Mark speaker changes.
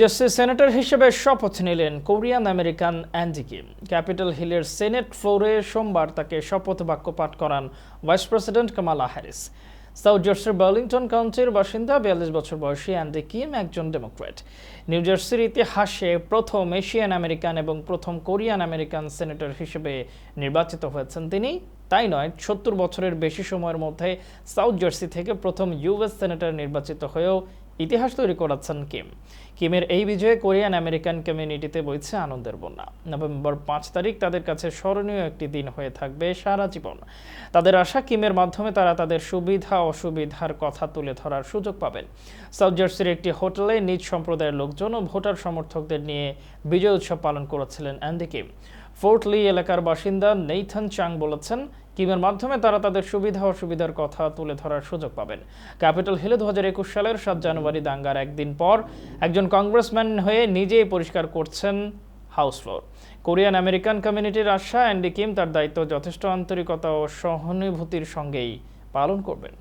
Speaker 1: Jersey senator হিসেবে শপথ নিলেন Korean American Andy Kim. Capital হিলের সেনেট ফ্লোরে সোমবার তাকে শপথ বাক্য পাঠ করান vice president Kamala Harris. South জার্সির বার্লিংটন কাউন্টির বাসিন্দা, বিয়াল্লিশ বছর বয়সী অ্যান্ডি কিম একজন ডেমোক্র্যাট। নিউ জার্সির ইতিহাসে প্রথম এশিয়ান আমেরিকান এবং প্রথম কোরিয়ান আমেরিকান সেনেটর হিসেবে নির্বাচিত হয়েছেন তিনি। তাই নয়, সত্তর বছরের বেশি সময়ের মধ্যে সাউথ জার্সি থেকে প্রথম ইউএস সেনেটর নির্বাচিত হয়েও ইতিহাস তৈরি করাচ্ছেন কিম। কিমের এই বিজয়ে কোরিয়ান আমেরিকান কমিউনিটিতে বইছে আনন্দের বন্যা। নভেম্বর পাঁচ তারিখ তাদের কাছে স্মরণীয় একটি দিন হয়ে থাকবে সারা জীবন। তাদের আশা কিমের মাধ্যমে তারা তাদের সুবিধা, অসুবিধার কথা তুলে ধরার সুযোগ পাবেন। সাউথ জার্সির একটি হোটেলে নিজ সম্প্রদায়ের লোকজন ও ভোটার সমর্থকদের নিয়ে বিজয় উৎসব পালন করেছিলেন অ্যান্ডি কিম। ফোর্ট লি এলাকার বাসিন্দা নেইথান চাং বলেছেন কিমের মাধ্যমে তারা তাদের সুবিধা অসুবিধার কথা তুলে ধরার সুযোগ পাবেন। ক্যাপিটাল হিলে দু হাজার একুশ সালের সাত জানুয়ারি দাঙ্গার একদিন পর একজন কংগ্রেসম্যান হয়ে নিজেই পরিষ্কার করছেন হাউস ফ্লোর। কোরিয়ান আমেরিকান কমিউনিটির আশা, অ্যান্ডি কিম তার দায়িত্ব যথেষ্ট আন্তরিকতা ও সহানুভূতির সঙ্গেই পালন করবেন।